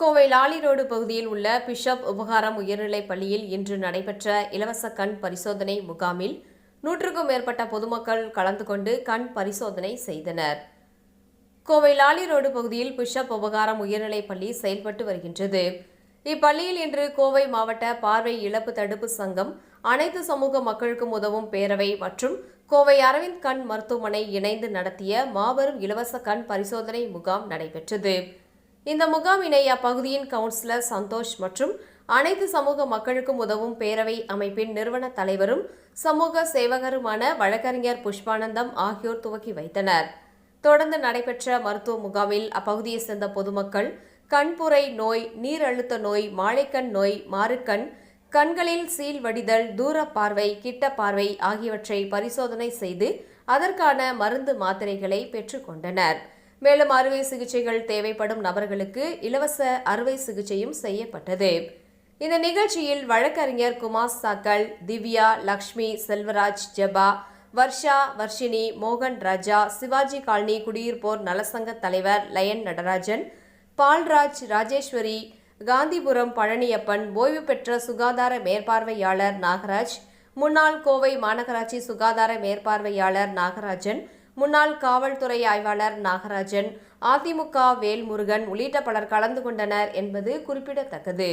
Kovai Lawley road பகுதியில் உள்ள bishop Ubagaram உயர்நிலைப் பள்ளியில் இன்று நடைபெற்ற இலவச கண் பரிசோதனை முகாமில் நூற்றுக்கும் மேற்பட்ட பொதுமக்கள் கலந்து கொண்டு கண் பரிசோதனை செய்தனர். கோவை லாலி ரோடு பகுதியில் பிஷப் உபகாரம் உயர்நிலைப் பள்ளி செயல்பட்டு வருகின்றது. இப்பள்ளியில் இன்று கோவை மாவட்ட பார்வை இழப்பு தடுப்பு சங்கம் அனைத்து சமூக மக்களுக்கும் உதவும் பேரவை மற்றும் கோவை அரவிந்த் கண் மருத்துவமனை இணைந்து நடத்திய மாபெரும் இலவச கண் பரிசோதனை முகாம் நடைபெற்றது. இந்த முகாமினை அப்பகுதியின் கவுன்சிலர் சந்தோஷ் மற்றும் அனைத்து சமூக மக்களுக்கும் உதவும் பேரவை அமைப்பின் நிறுவன தலைவரும் சமூக சேவகருமான வழக்கறிஞர் புஷ்பானந்தம் ஆகியோர் துவக்கி வைத்தனர். தொடர்ந்து நடைபெற்ற மருத்துவ முகாமில் அப்பகுதியைச் சேர்ந்த பொதுமக்கள் கண்புரை நோய் நீரழுத்த நோய் மாலைக்கண் நோய் மாறுக்கண் கண்களில் சீல் வடிதல் தூர பார்வை கிட்ட பார்வை ஆகியவற்றை பரிசோதனை செய்து அதற்கான மருந்து மாத்திரைகளை பெற்றுக்கொண்டனர் மேலும் அறுவை சிகிச்சைகள் தேவைப்படும் நபர்களுக்கு இலவச அறுவை சிகிச்சையும் செய்யப்பட்டது. இந்த நிகழ்ச்சியில் வழக்கறிஞர் குமார் சாக்கல் திவ்யா லக்ஷ்மி செல்வராஜ் ஜெபா வர்ஷா வர்ஷினி மோகன் ராஜா சிவாஜி காலனி குடியிருப்போர் நலசங்க தலைவர் லயன் நடராஜன் பால்ராஜ் ராஜேஸ்வரி காந்திபுரம் பழனியப்பன் ஓய்வு பெற்ற சுகாதார மேற்பார்வையாளர் நாகராஜ் முன்னாள் கோவை மாநகராட்சி சுகாதார மேற்பார்வையாளர் நாகராஜன் முன்னாள் காவல்துறை ஆய்வாளர் நாகராஜன் அதிமுக வேல்முருகன் உள்ளிட்ட பலர் கலந்து கொண்டனர் என்பது குறிப்பிடத்தக்கது.